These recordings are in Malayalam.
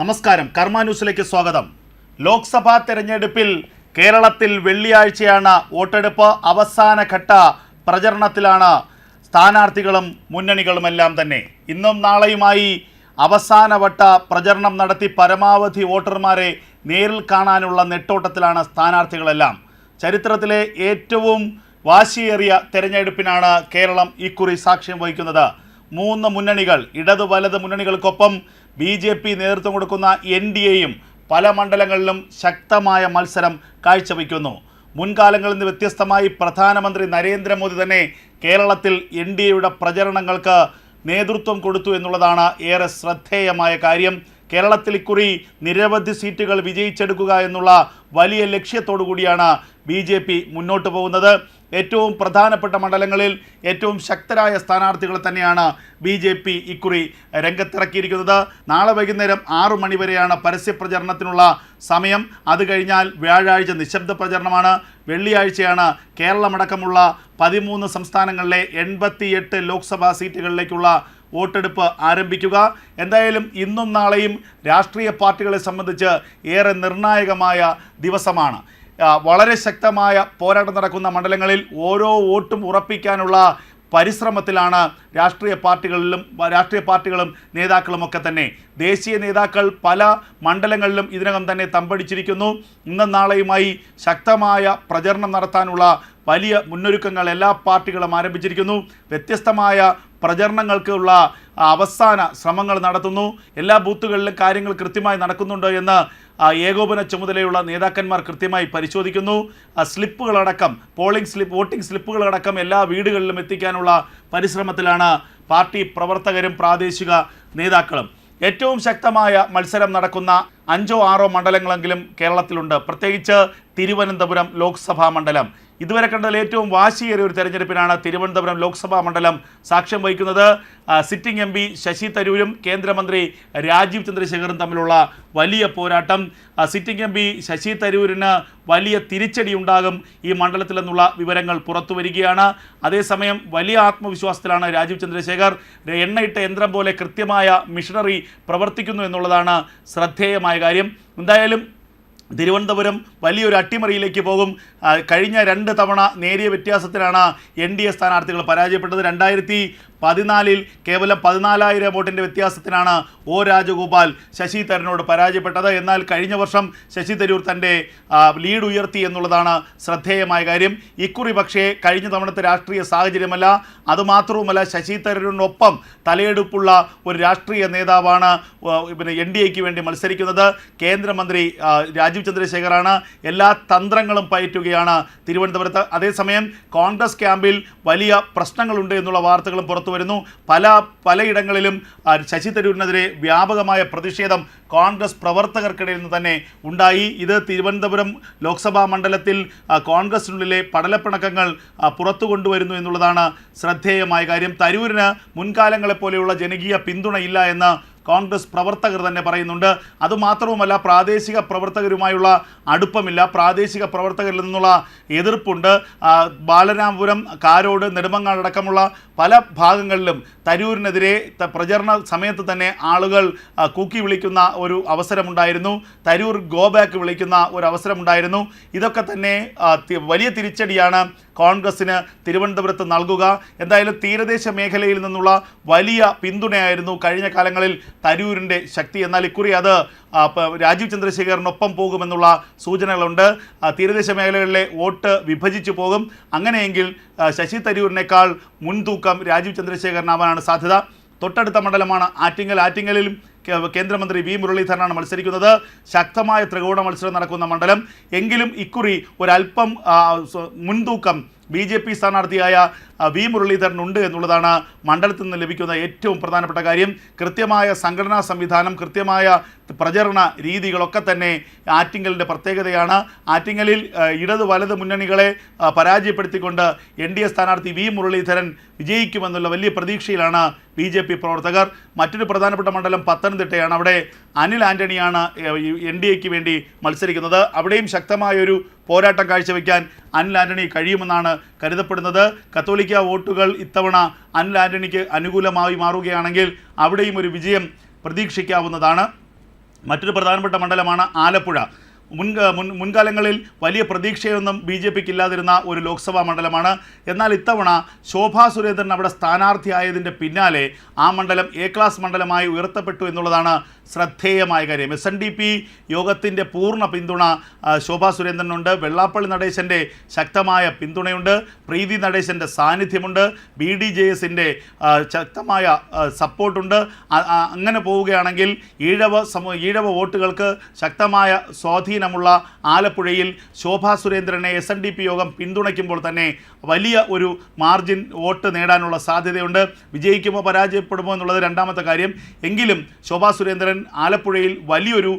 നമസ്കാരം. കർമ്മ ന്യൂസിലേക്ക് സ്വാഗതം. ലോക്സഭാ തെരഞ്ഞെടുപ്പിൽ കേരളത്തിൽ വെള്ളിയാഴ്ചയാണ് വോട്ടെടുപ്പ് അവസാന ഘട്ട പ്രചരണത്തിലാണ് സ്ഥാനാർത്ഥികളും മുന്നണികളുമെല്ലാം തന്നെ. ഇന്നും നാളെയുമായി അവസാനവട്ട പ്രചരണം നടത്തി പരമാവധി വോട്ടർമാരെ നേരിൽ കാണാനുള്ള നെട്ടോട്ടത്തിലാണ് സ്ഥാനാർത്ഥികളെല്ലാം. ചരിത്രത്തിലെ ഏറ്റവും വാശിയേറിയ തെരഞ്ഞെടുപ്പിനാണ് കേരളം ഇക്കുറി സാക്ഷ്യം വഹിക്കുന്നത്. മൂന്ന് മുന്നണികൾ ഇടത് വലത് മുന്നണികൾക്കൊപ്പം ബി ജെ പി നേതൃത്വം കൊടുക്കുന്ന എൻ ഡി എയും പല മണ്ഡലങ്ങളിലും ശക്തമായ മത്സരം കാഴ്ചവെക്കുന്നു. മുൻകാലങ്ങളിൽ നിന്ന് വ്യത്യസ്തമായി പ്രധാനമന്ത്രി നരേന്ദ്രമോദി തന്നെ കേരളത്തിൽ എൻ ഡി എയുടെ പ്രചരണങ്ങൾക്ക് നേതൃത്വം കൊടുത്തു എന്നുള്ളതാണ് ഏറെ ശ്രദ്ധേയമായ കാര്യം. കേരളത്തിൽ ഇക്കുറി നിരവധി സീറ്റുകൾ വിജയിച്ചെടുക്കുക എന്നുള്ള വലിയ ലക്ഷ്യത്തോടു കൂടിയാണ് ബി ജെ പി മുന്നോട്ട് പോകുന്നത്. ഏറ്റവും പ്രധാനപ്പെട്ട മണ്ഡലങ്ങളിൽ ഏറ്റവും ശക്തരായ സ്ഥാനാർത്ഥികൾ തന്നെയാണ് ബി ജെ പി ഇക്കുറി രംഗത്തിറക്കിയിരിക്കുന്നത്. നാളെ വൈകുന്നേരം ആറു മണിവരെയാണ് പരസ്യ പ്രചരണത്തിനുള്ള സമയം. അത് കഴിഞ്ഞാൽ വ്യാഴാഴ്ച നിശബ്ദ പ്രചരണമാണ്. വെള്ളിയാഴ്ചയാണ് കേരളമടക്കമുള്ള പതിമൂന്ന് സംസ്ഥാനങ്ങളിലെ എൺപത്തിയെട്ട് ലോക്സഭാ സീറ്റുകളിലേക്കുള്ള വോട്ടെടുപ്പ് ആരംഭിക്കുക. എന്തായാലും ഇന്നും നാളെയും രാഷ്ട്രീയ പാർട്ടികളെ സംബന്ധിച്ച് ഏറെ നിർണായകമായ ദിവസമാണ്. വളരെ ശക്തമായ പോരാട്ടം നടക്കുന്ന മണ്ഡലങ്ങളിൽ ഓരോ വോട്ടും ഉറപ്പിക്കാനുള്ള പരിശ്രമത്തിലാണ് രാഷ്ട്രീയ പാർട്ടികളിലും രാഷ്ട്രീയ പാർട്ടികളും നേതാക്കളുമൊക്കെ തന്നെ. ദേശീയ നേതാക്കൾ പല മണ്ഡലങ്ങളിലും ഇതിനകം തന്നെ തമ്പടിച്ചിരിക്കുന്നു. ഇന്നും നാളെയുമായി ശക്തമായ പ്രചരണം നടത്താനുള്ള വലിയ മുന്നൊരുക്കങ്ങൾ എല്ലാ പാർട്ടികളും ആരംഭിച്ചിരിക്കുന്നു. വ്യത്യസ്തമായ പ്രചരണങ്ങൾക്കുള്ള അവസാന ശ്രമങ്ങൾ നടത്തുന്നു. എല്ലാ ബൂത്തുകളിലും കാര്യങ്ങൾ കൃത്യമായി നടക്കുന്നുണ്ടോ എന്ന് ഏകോപന ചുമതലയുള്ള നേതാക്കന്മാർ കൃത്യമായി പരിശോധിക്കുന്നു. സ്ലിപ്പുകളടക്കം പോളിംഗ് സ്ലിപ്പ് വോട്ടിംഗ് സ്ലിപ്പുകളടക്കം എല്ലാ വീടുകളിലും എത്തിക്കാനുള്ള പരിശ്രമത്തിലാണ് പാർട്ടി പ്രവർത്തകരും പ്രാദേശിക നേതാക്കളും. ഏറ്റവും ശക്തമായ മത്സരം നടക്കുന്ന അഞ്ചോ ആറോ മണ്ഡലങ്ങളെങ്കിലും കേരളത്തിലുണ്ട്. പ്രത്യേകിച്ച് തിരുവനന്തപുരം ലോക്സഭാ മണ്ഡലം. ഇതുവരെ കണ്ടതിൽ ഏറ്റവും വാശിയേറിയ ഒരു തെരഞ്ഞെടുപ്പിനാണ് തിരുവനന്തപുരം ലോക്സഭാ മണ്ഡലം സാക്ഷ്യം വഹിക്കുന്നത്. സിറ്റിംഗ് എം പി ശശി തരൂരും കേന്ദ്രമന്ത്രി രാജീവ് ചന്ദ്രശേഖറും തമ്മിലുള്ള വലിയ പോരാട്ടം. സിറ്റിംഗ് എം പി ശശി തരൂരിന് വലിയ തിരിച്ചടി ഉണ്ടാകും ഈ മണ്ഡലത്തിൽ നിന്നുള്ള വിവരങ്ങൾ പുറത്തു വരികയാണ്. അതേസമയം വലിയ ആത്മവിശ്വാസത്തിലാണ് രാജീവ് ചന്ദ്രശേഖർ. എണ്ണയിട്ട യന്ത്രം പോലെ കൃത്യമായ മിഷനറി പ്രവർത്തിക്കുന്നു എന്നുള്ളതാണ് ശ്രദ്ധേയമായ കാര്യം. എന്തായാലും തിരുവനന്തപുരം വലിയൊരു അട്ടിമറിയിലേക്ക് പോകും. കഴിഞ്ഞ രണ്ട് തവണ നേരിയ വ്യത്യാസത്തിലാണ് എൻ ഡി എ സ്ഥാനാർത്ഥികൾ പരാജയപ്പെട്ടത്. രണ്ടായിരത്തി പതിനാലിൽ കേവലം പതിനാലായിരം വോട്ടിന്റെ വ്യത്യാസത്തിനാണ് ഒ രാജഗോപാൽ ശശി തരൂരിനോട് പരാജയപ്പെട്ടത്. എന്നാൽ കഴിഞ്ഞ വർഷം ശശി തരൂർ തന്റെ ലീഡ് ഉയർത്തി എന്നുള്ളതാണ് ശ്രദ്ധേയമായ കാര്യം. ഇക്കുറി പക്ഷേ കഴിഞ്ഞ തവണത്തെ രാഷ്ട്രീയ സാഹചര്യമല്ല. അതുമാത്രവുമല്ല ശശി തരൂരിനൊപ്പം തലയെടുപ്പുള്ള ഒരു രാഷ്ട്രീയ നേതാവാണ് പിന്നെ എൻ ഡി എക്ക് വേണ്ടി മത്സരിക്കുന്നത്. കേന്ദ്രമന്ത്രി ആ, രാജീവ് ചന്ദ്രശേഖറാണ്. എല്ലാ തന്ത്രങ്ങളും പയറ്റുകയാണ് തിരുവനന്തപുരത്ത്. അതേസമയം കോൺഗ്രസ് ക്യാമ്പിൽ വലിയ പ്രശ്നങ്ങളുണ്ട് എന്നുള്ള വാർത്തകളും പുറത്തു വരുന്നു. പല പലയിടങ്ങളിലും ശശി തരൂരിനെതിരെ വ്യാപകമായ പ്രതിഷേധം കോൺഗ്രസ് പ്രവർത്തകർക്കിടയിൽ നിന്ന് തന്നെ ഉണ്ടായി. ഇത് തിരുവനന്തപുരം ലോക്സഭാ മണ്ഡലത്തിൽ കോൺഗ്രസിനുള്ളിലെ പടലപ്പിണക്കങ്ങൾ പുറത്തു കൊണ്ടുവരുന്നു എന്നുള്ളതാണ് ശ്രദ്ധേയമായ കാര്യം. തരൂരിന് മുൻകാലങ്ങളെപ്പോലെയുള്ള ജനകീയ പിന്തുണയില്ല എന്ന് കോൺഗ്രസ് പ്രവർത്തകർ തന്നെ പറയുന്നുണ്ട്. അതുമാത്രവുമല്ല പ്രാദേശിക പ്രവർത്തകരുമായുള്ള അടുപ്പമില്ല. പ്രാദേശിക പ്രവർത്തകരിൽ നിന്നുള്ള എതിർപ്പുണ്ട്. ബാലരാമപുരം കാരോട് നെടുമങ്ങാട് അടക്കമുള്ള പല ഭാഗങ്ങളിലും തരൂരിനെതിരെ പ്രചരണ സമയത്ത് തന്നെ ആളുകൾ കൂക്കി വിളിക്കുന്ന ഒരു അവസരമുണ്ടായിരുന്നു. തരൂർ ഗോ ബാക്ക് വിളിക്കുന്ന ഒരു അവസരമുണ്ടായിരുന്നു. ഇതൊക്കെ തന്നെ വലിയ തിരിച്ചടിയാണ് കോൺഗ്രസിന് തിരുവനന്തപുരത്ത് നൽകുക. എന്തായാലും തീരദേശ മേഖലയിൽ നിന്നുള്ള വലിയ പിന്തുണയായിരുന്നു കഴിഞ്ഞ കാലങ്ങളിൽ തരൂരിന്റെ ശക്തി. എന്നാൽ ഇക്കുറി അത് രാജീവ് ചന്ദ്രശേഖറിനൊപ്പം പോകുമെന്നുള്ള സൂചനകളുണ്ട്. തീരദേശ മേഖലകളിലെ വോട്ട് വിഭജിച്ചു പോകും. അങ്ങനെയെങ്കിൽ ശശി തരൂരിനേക്കാൾ മുൻതൂക്കം രാജീവ് ചന്ദ്രശേഖരനാവാനാണ് സാധ്യത. തൊട്ടടുത്ത മണ്ഡലമാണ് ആറ്റിങ്ങൽ. ആറ്റിങ്ങലിലും കേന്ദ്രമന്ത്രി വി മുരളീധരനാണ് മത്സരിക്കുന്നത്. ശക്തമായ ത്രികോണ മത്സരം നടക്കുന്ന മണ്ഡലം. എങ്കിലും ഇക്കുറി ഒരല്പം മുൻതൂക്കം ബി ജെ പി സ്ഥാനാർത്ഥിയായ വി മുരളീധരൻ ഉണ്ട് എന്നുള്ളതാണ് മണ്ഡലത്തിൽ നിന്ന് ലഭിക്കുന്ന ഏറ്റവും പ്രധാനപ്പെട്ട കാര്യം. കൃത്യമായ സംഘടനാ സംവിധാനം കൃത്യമായ പ്രചരണ രീതികളൊക്കെ തന്നെ ആറ്റിങ്ങലിന്റെ പ്രത്യേകതയാണ്. ആറ്റിങ്ങലിൽ ഇടതു വലത് മുന്നണികളെ പരാജയപ്പെടുത്തിക്കൊണ്ട് എൻ ഡി എ സ്ഥാനാർത്ഥി വി മുരളീധരൻ വിജയിക്കുമെന്നുള്ള വലിയ പ്രതീക്ഷയിലാണ് ബി ജെ പി പ്രവർത്തകർ. മറ്റൊരു പ്രധാനപ്പെട്ട മണ്ഡലം പത്തനംതിട്ടയാണ്. അവിടെ അനിൽ ആന്റണിയാണ് എൻ ഡി എക്ക് വേണ്ടി മത്സരിക്കുന്നത്. അവിടെയും ശക്തമായൊരു പോരാട്ടം കാഴ്ചവെക്കാൻ അനിൽ ആന്റണി കഴിയുമെന്നാണ് കരുതപ്പെടുന്നത്. കത്തോലിക്ക വോട്ടുകൾ ഇത്തവണ അനിൽ ആന്റണിക്ക് അനുകൂലമായി മാറുകയാണെങ്കിൽ അവിടെയും ഒരു വിജയം പ്രതീക്ഷിക്കാവുന്നതാണ്. മറ്റൊരു പ്രധാനപ്പെട്ട മണ്ഡലമാണ് ആലപ്പുഴ. മുൻ മുൻ മുൻകാലങ്ങളിൽ വലിയ പ്രതീക്ഷയൊന്നും ബി ജെ പിക്ക് ഇല്ലാതിരുന്ന ഒരു ലോക്സഭാ മണ്ഡലമാണ്. എന്നാൽ ഇത്തവണ ശോഭാ സുരേന്ദ്രൻ അവിടെ സ്ഥാനാർത്ഥിയായതിന്റെ പിന്നാലെ ആ മണ്ഡലം എ ക്ലാസ് മണ്ഡലമായി ഉയർത്തപ്പെട്ടു എന്നുള്ളതാണ് ശ്രദ്ധേയമായ കാര്യം. എസ് എൻ ഡി പി യോഗത്തിന്റെ പൂർണ പിന്തുണ ശോഭാ സുരേന്ദ്രനുണ്ട്. വെള്ളാപ്പള്ളി നടേശന്റെ ശക്തമായ പിന്തുണയുണ്ട്. പ്രീതി നടേശന്റെ സാന്നിധ്യമുണ്ട്. ബി ഡി ജെ എസിന്റെ ശക്തമായ സപ്പോർട്ടുണ്ട്. അങ്ങനെ പോവുകയാണെങ്കിൽ ഈഴവ സമൂ ഈഴവ വോട്ടുകൾക്ക് ശക്തമായ സ്വാധീനമുള്ള ആലപ്പുഴയിൽ ശോഭാ സുരേന്ദ്രനെ എസ് എൻ ഡി പി യോഗം പിന്തുണയ്ക്കുമ്പോൾ തന്നെ വലിയ ഒരു മാർജിൻ വോട്ട് നേടാനുള്ള സാധ്യതയുണ്ട്. വിജയിക്കുമോ പരാജയപ്പെടുമോ എന്നുള്ളത് രണ്ടാമത്തെ കാര്യം. എങ്കിലും ശോഭാ സുരേന്ദ്രൻ ആലപ്പുഴയിൽ വലിയൊരു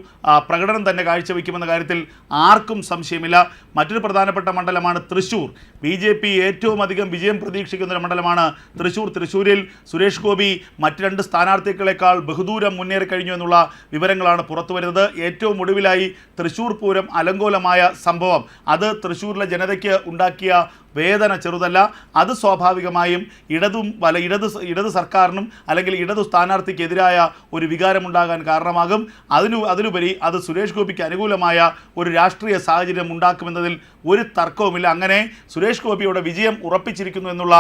പ്രകടനം തന്നെ കാഴ്ചവെക്കുമെന്ന കാര്യത്തിൽ ആർക്കും സംശയമില്ല. മറ്റൊരു പ്രധാനപ്പെട്ട മണ്ഡലമാണ് തൃശ്ശൂർ ബി ജെ പി ഏറ്റവും അധികം വിജയം പ്രതീക്ഷിക്കുന്ന ഒരു മണ്ഡലമാണ് തൃശ്ശൂർ തൃശ്ശൂരിൽ സുരേഷ് ഗോപി മറ്റ് രണ്ട് സ്ഥാനാർത്ഥികളെക്കാൾ ബഹുദൂരം മുന്നേറി കഴിഞ്ഞു എന്നുള്ള വിവരങ്ങളാണ് പുറത്തു വരുന്നത്. ഏറ്റവും ഒടുവിലായി തൃശ്ശൂർ പൂരം അലങ്കോലമായ സംഭവം. അത് തൃശ്ശൂരിലെ ജനതയ്ക്ക് ഉണ്ടാക്കിയ വേദന ചെറുതല്ല അത് സ്വാഭാവികമായും ഇടതും വല ഇടത് ഇടത് സർക്കാരിനും അല്ലെങ്കിൽ ഇടതു സ്ഥാനാർത്ഥിക്കെതിരായ ഒരു വികാരമുണ്ടാകാൻ കാരണമാകും. അതിനു അതിലുപരി അത് സുരേഷ് ഗോപിക്ക് അനുകൂലമായ ഒരു രാഷ്ട്രീയ സാഹചര്യം ഉണ്ടാക്കുമെന്നതിൽ ഒരു തർക്കവുമില്ല. അങ്ങനെ സുരേഷ് ഗോപിയുടെ വിജയം ഉറപ്പിച്ചിരിക്കുന്നു എന്നുള്ള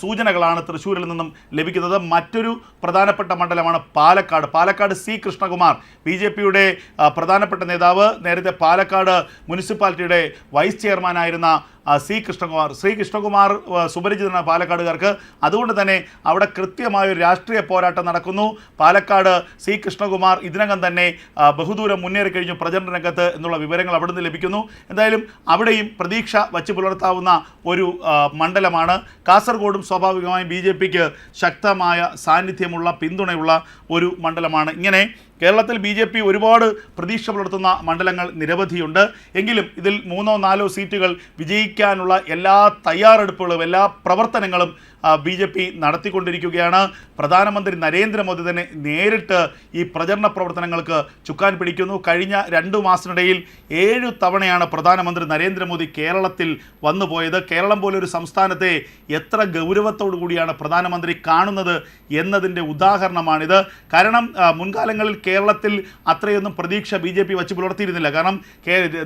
സൂചനകളാണ് തൃശ്ശൂരിൽ നിന്നും ലഭിക്കുന്നത്. മറ്റൊരു പ്രധാനപ്പെട്ട മണ്ഡലമാണ് Palakkad. Palakkad C Krishnakumar B J പിയുടെ പ്രധാനപ്പെട്ട നേതാവ്. നേരത്തെ പാലക്കാട് മുനിസിപ്പാലിറ്റിയുടെ വൈസ് ചെയർമാനായിരുന്ന സി കൃഷ്ണകുമാർ ശ്രീ കൃഷ്ണകുമാർ സുപരിചിതനാണ് പാലക്കാടുകാർക്ക്. അതുകൊണ്ട് തന്നെ അവിടെ കൃത്യമായ ഒരു രാഷ്ട്രീയ പോരാട്ടം നടക്കുന്നു. പാലക്കാട് സി കൃഷ്ണകുമാർ ഇതിനകം തന്നെ ബഹുദൂരം മുന്നേറി കഴിഞ്ഞു പ്രചരണ രംഗത്ത് എന്നുള്ള വിവരങ്ങൾ അവിടുന്ന് ലഭിക്കുന്നു. എന്തായാലും അവിടെയും പ്രതീക്ഷ വച്ച് പുലർത്താവുന്ന ഒരു മണ്ഡലമാണ്. കാസർഗോഡും സ്വാഭാവികമായും ബി ശക്തമായ സാന്നിധ്യമുള്ള പിന്തുണയുള്ള ഒരു മണ്ഡലമാണ്. ഇങ്ങനെ കേരളത്തിൽ ബി ജെ പി ഒരുപാട് പ്രതീക്ഷ പുലർത്തുന്ന മണ്ഡലങ്ങൾ നിരവധിയുണ്ട്. എങ്കിലും ഇതിൽ മൂന്നോ നാലോ സീറ്റുകൾ വിജയിക്കാനുള്ള എല്ലാ തയ്യാറെടുപ്പുകളും എല്ലാ പ്രവർത്തനങ്ങളും ബി ജെ പി നടത്തിക്കൊണ്ടിരിക്കുകയാണ്. പ്രധാനമന്ത്രി നരേന്ദ്രമോദി തന്നെ നേരിട്ട് ഈ പ്രചരണ പ്രവർത്തനങ്ങൾക്ക് ചുക്കാൻ പിടിക്കുന്നു. കഴിഞ്ഞ രണ്ടു മാസത്തിനിടയിൽ ഏഴു തവണയാണ് പ്രധാനമന്ത്രി നരേന്ദ്രമോദി കേരളത്തിൽ വന്നുപോയത് കേരളം പോലൊരു സംസ്ഥാനത്തെ എത്ര ഗൗരവത്തോടു കൂടിയാണ് പ്രധാനമന്ത്രി കാണുന്നത് എന്നതിന്റെ ഉദാഹരണമാണിത്. കാരണം മുൻകാലങ്ങളിൽ കേരളത്തിൽ അത്രയൊന്നും പ്രതീക്ഷ ബി ജെ പി വച്ച് പുലർത്തിയിരുന്നില്ല. കാരണം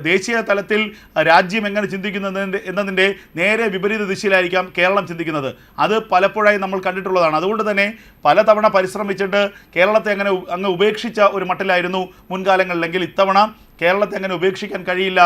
ദേശീയ തലത്തിൽ രാജ്യം എങ്ങനെ ചിന്തിക്കുന്നു എന്നതിന്റെ നേരെ വിപരീത ദിശയിലായിരിക്കാം കേരളം ചിന്തിക്കുന്നത്. അത് പലപ്പോഴായി നമ്മൾ കണ്ടിട്ടുള്ളതാണ്. അതുകൊണ്ട് തന്നെ പലതവണ പരിശ്രമിച്ചിട്ട് കേരളത്തെ അങ്ങനെ അങ്ങ് ഉപേക്ഷിച്ച ഒരു മട്ടിലായിരുന്നു മുൻകാലങ്ങളിലെങ്കിൽ ഇത്തവണ കേരളത്തെ അങ്ങനെ ഉപേക്ഷിക്കാൻ കഴിയില്ല.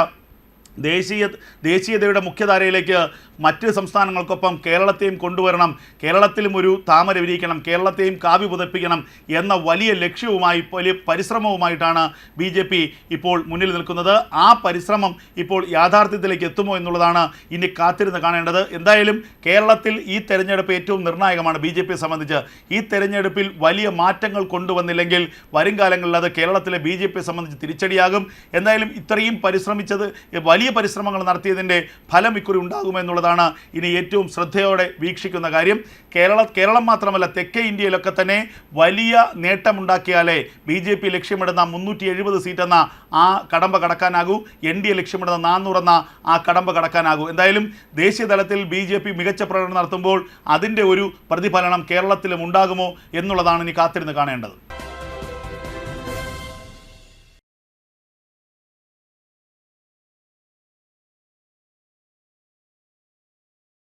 ദേശീയ ദേശീയതയുടെ മുഖ്യധാരയിലേക്ക് മറ്റ് സംസ്ഥാനങ്ങൾക്കൊപ്പം കേരളത്തെയും കൊണ്ടുവരണം കേരളത്തിലും ഒരു താമര വിരിയിക്കണം കേരളത്തെയും കാവ്യ പുതപ്പിക്കണം എന്ന വലിയ ലക്ഷ്യവുമായി വലിയ പരിശ്രമവുമായിട്ടാണ് ബി ജെ പി ഇപ്പോൾ മുന്നിൽ നിൽക്കുന്നത്. ആ പരിശ്രമം ഇപ്പോൾ യാഥാർത്ഥ്യത്തിലേക്ക് എത്തുമോ എന്നുള്ളതാണ് ഇനി കാത്തിരുന്ന് കാണേണ്ടത്. എന്തായാലും കേരളത്തിൽ ഈ തെരഞ്ഞെടുപ്പ് ഏറ്റവും നിർണായകമാണ് ബി ജെ പിയെ സംബന്ധിച്ച്. ഈ തെരഞ്ഞെടുപ്പിൽ വലിയ മാറ്റങ്ങൾ കൊണ്ടുവന്നില്ലെങ്കിൽ വരും കാലങ്ങളിൽ അത് കേരളത്തിലെ ബി ജെ പിയെ സംബന്ധിച്ച് തിരിച്ചടിയാകും. എന്തായാലും ഇത്രയും പരിശ്രമിച്ചത് വലിയ പരിശ്രമങ്ങൾ നടത്തിയതിന്റെ ഫലം ഇക്കുറി ഉണ്ടാകുമെന്നുള്ളതാണ് ഇനി ഏറ്റവും ശ്രദ്ധയോടെ വീക്ഷിക്കുന്ന കാര്യം. കേരള കേരളം മാത്രമല്ല തെക്കേ ഇന്ത്യയിലൊക്കെ തന്നെ വലിയ നേട്ടമുണ്ടാക്കിയാലേ ബി ജെ പി ലക്ഷ്യമിടുന്ന മുന്നൂറ്റി എഴുപത് സീറ്റ് എന്ന ആ കടമ്പ കടക്കാനാകൂ. എൻ ഡി എ ലക്ഷ്യമിടുന്ന നാന്നൂറെന്ന ആ കടമ്പ കടക്കാനാകൂ. എന്തായാലും ദേശീയ തലത്തിൽ ബി ജെ പി മികച്ച പ്രകടനം നടത്തുമ്പോൾ അതിന്റെ ഒരു പ്രതിഫലനം കേരളത്തിലും ഉണ്ടാകുമോ എന്നുള്ളതാണ് ഇനി കാത്തിരുന്ന് കാണേണ്ടത്.